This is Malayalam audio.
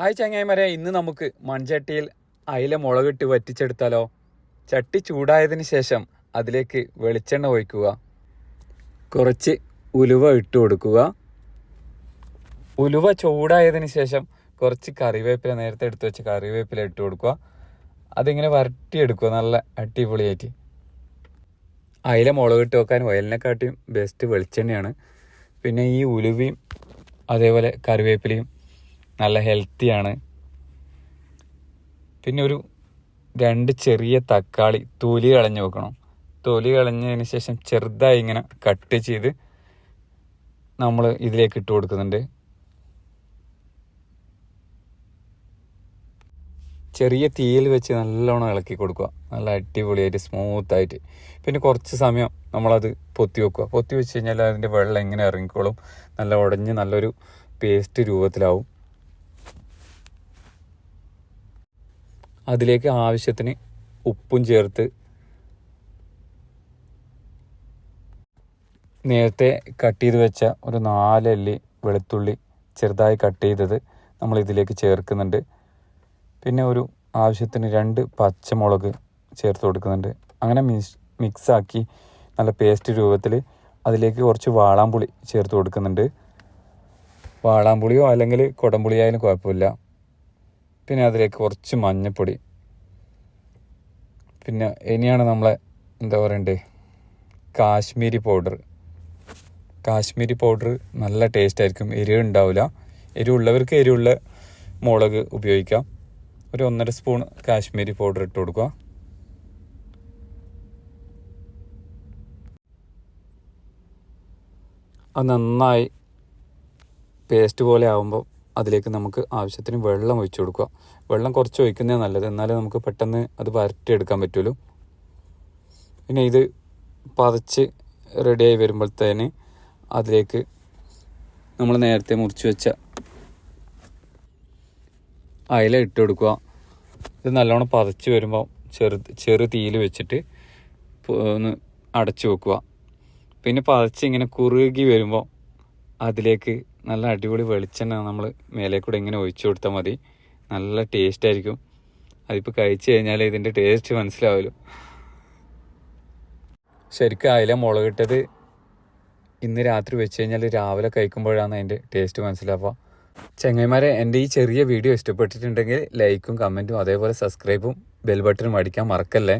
ഹായ് ചങ്ങായിമാരെ ഇന്ന് നമുക്ക് മൺചട്ടിയിൽ അയില മുളകിട്ട് വറ്റിച്ചെടുത്താലോ? ചട്ടി ചൂടായതിന് ശേഷം അതിലേക്ക് വെളിച്ചെണ്ണ ഒഴിക്കുക. കുറച്ച് ഉലുവ ഇട്ട് കൊടുക്കുക. ഉലുവ ചൂടായതിന് ശേഷം കുറച്ച് കറിവേപ്പില നേരത്തെ എടുത്തു വെച്ച കറിവേപ്പില ഇട്ട് കൊടുക്കുക. അതിങ്ങനെ വരട്ടിയെടുക്കുക നല്ല അടിപൊളിയായിട്ട്. അയില മുളകിട്ട് വെക്കാൻ ഓയിലിനെക്കാട്ടിയും ബെസ്റ്റ് വെളിച്ചെണ്ണയാണ്. പിന്നെ ഈ ഉലുവയും അതേപോലെ കറിവേപ്പിലയും നല്ല ഹെൽത്തിയാണ് പിന്നെ ഒരു രണ്ട് ചെറിയ തക്കാളി തൊലി കളഞ്ഞ് വെക്കണം. തൊലി കളഞ്ഞതിന് ശേഷം ചെറുതായി ഇങ്ങനെ കട്ട് ചെയ്ത് നമ്മൾ ഇതിലേക്ക് ഇട്ട് കൊടുക്കുന്നുണ്ട്. ചെറിയ തീയിൽ വെച്ച് നല്ലോണം ഇളക്കി കൊടുക്കുക. നല്ല അടിപൊളിയായിട്ട് സ്മൂത്തായിട്ട് പിന്നെ കുറച്ച് സമയം നമ്മളത് പൊത്തി വെക്കുക. പൊത്തി വെച്ച് കഴിഞ്ഞാൽ അതിന്റെ വെള്ളം എങ്ങനെ ഇറങ്ങിക്കോളും? നല്ല ഉടഞ്ഞ് നല്ലൊരു പേസ്റ്റ് രൂപത്തിലാവും. അതിലേക്ക് ആവശ്യത്തിന് ഉപ്പും ചേർത്ത് നേരത്തെ കട്ട് ചെയ്ത് വെച്ച ഒരു നാലല്ലി വെളുത്തുള്ളി ചെറുതായി കട്ട് ചെയ്തത് നമ്മൾ ഇതിലേക്ക് ചേർക്കുന്നുണ്ട്. പിന്നെ ഒരു ആവശ്യത്തിന് രണ്ട് പച്ചമുളക് ചേർത്ത് കൊടുക്കുന്നുണ്ട്. അങ്ങനെ മിക്സ് മിക്സാക്കി നല്ല പേസ്റ്റ് രൂപത്തിൽ അതിലേക്ക് കുറച്ച് വാളാമ്പുളി ചേർത്ത് കൊടുക്കുന്നുണ്ട്. വാളാമ്പുളിയോ അല്ലെങ്കിൽ കുടംപുളിയായാലും കുഴപ്പമില്ല. പിന്നെ അതിലേക്ക് കുറച്ച് മഞ്ഞൾപ്പൊടി പിന്നെ ഇനിയാണ് നമ്മളെ എന്താ പറയണ്ടേ? കാശ്മീരി പൗഡർ. കാശ്മീരി പൗഡർ നല്ല ടേസ്റ്റ് ആയിരിക്കും. എരിവ് ഉണ്ടാവില്ല എരിവുള്ളവർക്ക് എരിവുള്ള മുളക് ഉപയോഗിക്കാം. ഒരു ഒന്നര സ്പൂൺ കാശ്മീരി പൗഡർ ഇട്ട് കൊടുക്കുക. അത് നന്നായി പേസ്റ്റ് പോലെ ആകുമ്പോൾ അതിലേക്ക് നമുക്ക് ആവശ്യത്തിന് വെള്ളം ഒഴിച്ചു കൊടുക്കുക. വെള്ളം കുറച്ച് ഒഴിക്കുന്നതാണ് നല്ലത്. എന്നാലേ നമുക്ക് പെട്ടെന്ന് അത് വരട്ടിയെടുക്കാൻ പറ്റുള്ളൂ. പിന്നെ ഇത് പതച്ച് റെഡിയായി വരുമ്പോഴത്തേന് അതിലേക്ക് നമ്മൾ നേരത്തെ മുറിച്ച് വെച്ച അയില ഇട്ട് കൊടുക്കുക. ഇത് നല്ലോണം പതച്ച് വരുമ്പോൾ ചെറു ചെറു തീയിൽ വെച്ചിട്ട് ഒന്ന് അടച്ചു വെക്കുക. പിന്നെ പതച്ച് ഇങ്ങനെ കുറുകി വരുമ്പോൾ അതിലേക്ക് നല്ല അടിപൊളി വെളിച്ചെണ്ണ നമ്മൾ മേലെ കൂടെ ഇങ്ങനെ ഒഴിച്ചു കൊടുത്താൽ മതി. നല്ല ടേസ്റ്റ് ആയിരിക്കും. അതിപ്പോൾ കഴിച്ചു കഴിഞ്ഞാൽ ഇതിന്റെ ടേസ്റ്റ് മനസ്സിലാവുമല്ലോ ശരിക്കും അയില മുളകിട്ടത് ഇന്ന് രാത്രി വെച്ച് കഴിഞ്ഞാൽ രാവിലെ കഴിക്കുമ്പോഴാണ് അതിന്റെ ടേസ്റ്റ് മനസ്സിലാവുക. ചെങ്ങൈമാരെ എന്റെ ഈ ചെറിയ വീഡിയോ ഇഷ്ടപ്പെട്ടിട്ടുണ്ടെങ്കിൽ ലൈക്കും കമന്റും അതേപോലെ സബ്സ്ക്രൈബും ബെൽ ബട്ടണും അടിക്കാൻ മറക്കല്ലേ?